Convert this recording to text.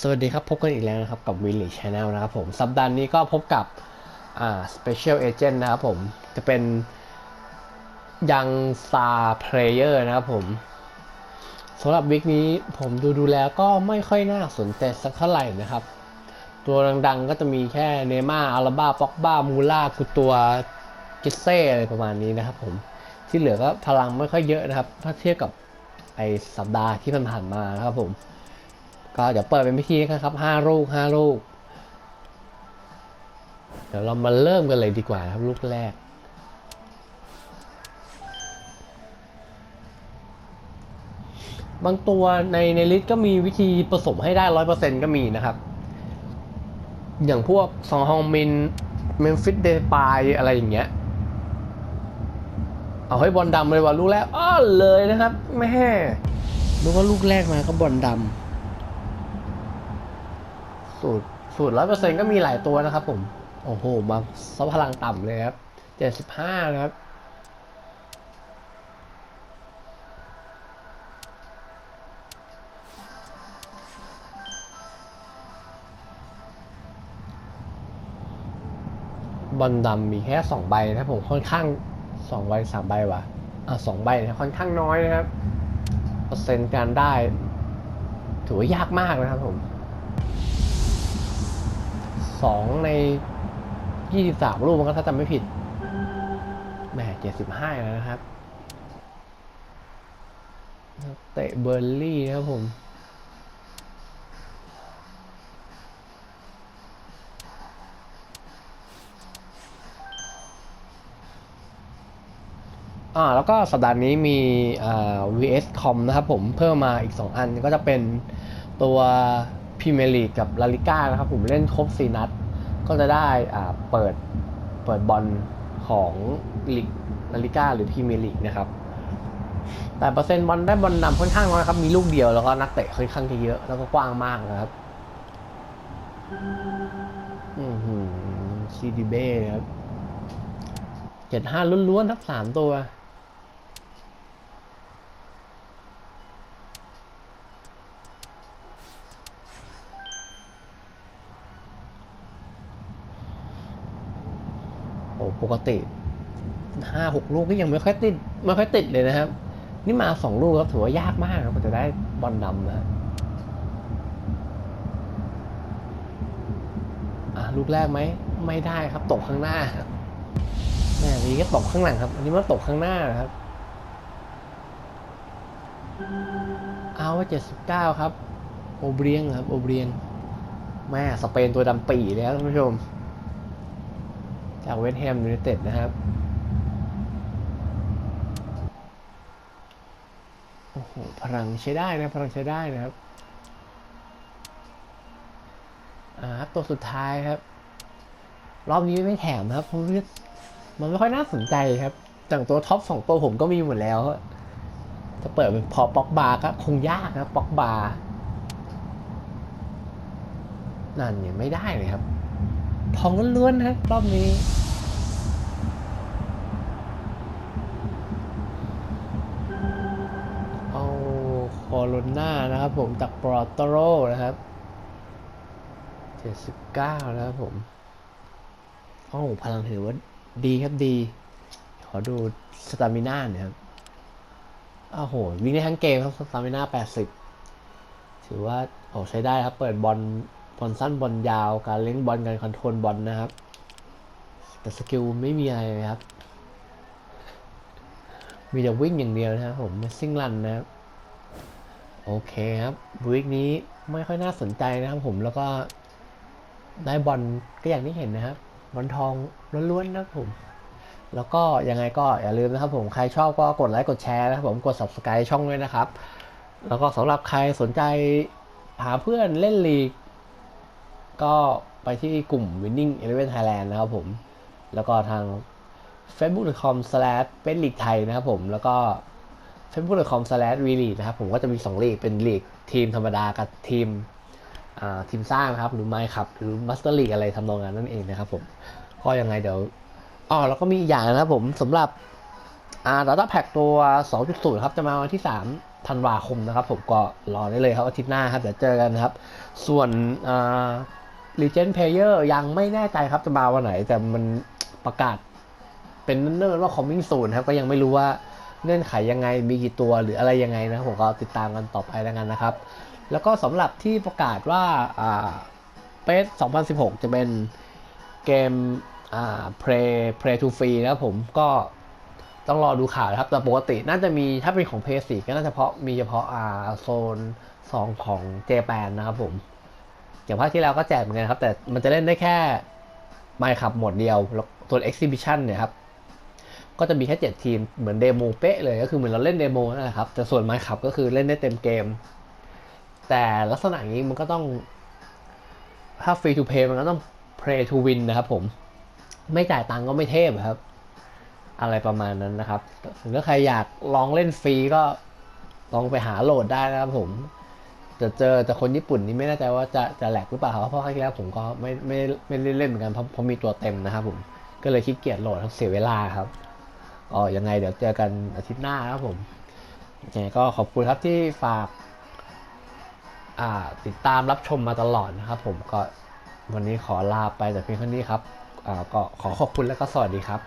สวัสดีครับ พบกันอีกแล้วนะครับ กับวิลลี่ชาแนลนะครับผมสัปดาห์นี้ก็พบกับอ่า Special Agent นะครับผมจะเป็นยังซาเพลเยอร์นะครับผมสำหรับวิกนี้ผมดูดูแล้วก็ไม่ค่อยน่าสนใจสักเท่าไหร่นะครับ ตัวดังๆก็จะมีแค่เนม่าอาราบ้าป็อกบ้ามูล่ากุตัวกิเซ่อะไรประมาณนี้นะครับผมที่เหลือก็พลังไม่ค่อยเยอะนะครับ ถ้าเทียบกับไอสัปดาห์ที่ผ่านๆมานะครับผม ก็เดี๋ยวเปิดเป็นพิธีกันครับห้าลูกห้าลูก เดี๋ยวเรามาเริ่มกันเลยดีกว่าครับ ลูกแรก บางตัวในในลิสต์ก็มีวิธีผสมให้ได้ร้อยเปอร์เซ็นก็มีนะครับ อย่างพวกซองฮองมินเมมฟิสเดปายอะไรอย่างเงี้ย เอาให้บอลดำเลยว่าลูกแรกอ้อเลยนะครับแม่ดูว่าลูกแรกมาก็บอลดำ สูตรสูตรร้อยเปอร์เซ็นก็มีหลายตัวนะครับ ผม โอ้โห มาซับพลังต่ำเลยครับเจ็ดสิบห้านะครับบอลดำมีแค่สองใบนะผมค่อนข้างสองใบสามใบว่ะอะสองใบนะค่อนข้างน้อยนะครับ เปอร์เซ็นต์การได้ ถือว่ายากมากนะครับผม สองในยี่สิบสามลูกมันก็ถ้าจำไม่ผิดแหมเจ็ดสิบห้าแล้วนะครับเตะเบอร์ลี่นะครับผมอ่าแล้วก็สัปดาห์นี้มีอ่า VS Com นะครับผมเพิ่มมาอีก 2 อันก็จะเป็นตัวพรีเมียร์ลีกกับลาลิก้านะครับผมเล่นครบ 4 นัด ก็จะได้เปิดเปิดบอลของลีกลาลิก้าหรือพรีเมียร์ลีกนะครับ แต่เปอร์เซ็นต์บอลได้บอลนำค่อนข้างน้อยครับ มีลูกเดียวแล้วก็นักเตะค่อนข้างจะเยอะแล้วก็กว้างมากนะครับ อือหือซีดีเบ้ครับเจ็ดห้าล้วนๆครับสามตัว ปกติห้าหกลูกก็ยังไม่ค่อยติดไม่ค่อยติดเลยนะครับ นี่มาสองลูกครับถือว่ายากมากครับจะได้บอลดำนะลูกแรกไหมไม่ได้ครับตกข้างหน้าครับแม่นี้ก็ตกข้างหลังครับ อันนี้มันตกข้างหน้านะครับ เอาว่าเจ็ดสิบเก้าครับ โอเบียงครับ โอเบียงแม่สเปนตัวดำปีแล้วท่านผู้ชม จากเวสต์แฮมยูไนเต็ดนะครับ โอ้โห พลังใช้ได้นะ พลังใช้ได้นะครับ อ่าครับ ตัวสุดท้ายครับ รอบนี้ไม่แถมนะครับ เพราะว่ามันไม่ค่อยน่าสนใจครับจากตัวท็อปสองตัวผมก็มีหมดแล้ว จะเปิดเป็นพอป็อกบาร์ก็คงยากนะ ป็อกบาร์นั่นเนี่ยไม่ได้เลยครับ ทองล้วนๆนะรอบนี้เอาโคโรนานะครับผมจากปรอโตโรนะครับ79นะครับผมโอ้พลังถือว่าดีครับดี ขอดูสตามิน่าเนี่อยครับอ้าวโหวิ่งได้ทั้งเกมครับสตามิน่า80ถือว่าโอ้ใช้ได้ครับ เปิดบอล บอลสั้นบอลยาวการเล่นบอลการคอนโทรลบอลนะครับ แต่สกิลไม่มีอะไรเลยครับ มีแต่วิ่งอย่างเดียวนะครับผมซิ่งรันนะครับโอเคครับวีคนี้ไม่ค่อยน่าสนใจนะครับผมแล้วก็ได้บอลก็อย่างที่เห็นนะครับบอลทองล้วนๆนะครับผม แล้วก็ยังไงก็อย่าลืมนะครับผมใครชอบก็กดไลค์กดแชร์นะครับผมกด subscribe ช่องด้วยนะครับ แล้วก็สำหรับใครสนใจหาเพื่อนเล่นลีก ก็ไปที่กลุ่ม winning eleven thailand นะครับผม แล้วก็ทาง facebook.com slash เป็นลีกไทยนะครับผมแล้วก็ facebook.com slash v league นะครับผมก็จะมี2ลีกเป็นลีกทีมธรรมดากับทีมทีมสร้างนะครับ หรือไม่ครับหรือมาสเตอร์ลีกอะไรทำนองนั้นนั่นเองนะครับผม ก็ยังไงเดี๋ยวอ๋อแล้วก็มีอีกอย่างนะครับผมสำหรับอ่า data pack ตัว 2.0 ครับ จะมาวันที่ 3 ธันวาคมนะครับ ผมก็รอได้เลยครับอาทิตย์หน้าครับเดี๋ยวเจอกันนะครับ ส่วน อ่า Legend Player ยังไม่แน่ใจครับจะมาวันไหน แต่มันประกาศเป็นเนิ่นๆว่า coming soon ครับก็ยังไม่รู้ว่าเงื่อนไขยังไงมีกี่ตัวหรืออะไรยังไงนะผมก็ติดตามกันต่อไปแล้วกันนะครับ แล้วก็สำหรับที่ประกาศว่าอ่าเปส2016 จะเป็นเกมอ่า play play to free นะผมก็ต้องรอดูข่าวนะครับ แต่ปกติน่าจะมีถ้าเป็นของ p 4ก็น่าจะเฉพาะมีเฉพาะอ่าโซน 2 ของ j p a n นะครับผม อย่างภาคที่แล้วก็แจกเหมือนกันครับ แต่มันจะเล่นได้แค่ไมค์ขับหมดเดียวแล้วส่วน Exhibition เนี่ยครับ ก็จะมีแค่7ทีมเหมือนเดโมเป๊ะเลยก็คือเหมือนเราเล่นเดโมนั่นแหละครับ แต่ส่วนไมค์ขับก็คือเล่นได้เต็มเกม แต่ลักษณะอย่างนี้มันก็ต้องถ้าฟรีทูเพย์มันก็ต้อง play to win นะครับผม ไม่จ่ายตังค์ก็ไม่เทพครับ อะไรประมาณนั้นนะครับถ้าใครอยากลองเล่นฟรีก็ลองไปหาโหลดได้นะครับผม จะเจอแต่คนญี่ปุ่นนี่ไม่แน่ใจว่าจะจะแหลกหรือเปล่าครับเพราะครั้งที่แล้วผมก็ไม่ไม่ไม่ได้เล่นเหมือนกันเพราะเพราะมีตัวเต็มนะครับผมก็เลยขี้เกียจโหลดเสียเวลาครับอ๋อยังไงเดี๋ยวเจอกันอาทิตย์หน้าครับผมยังไงก็ขอบคุณครับที่ฝากอ่าติดตามรับชมมาตลอดนะครับ ผมก็วันนี้ขอลาไปแต่เพียงเท่านี้ครับอ่าก็ขอขอบคุณและก็สวัสดีครับ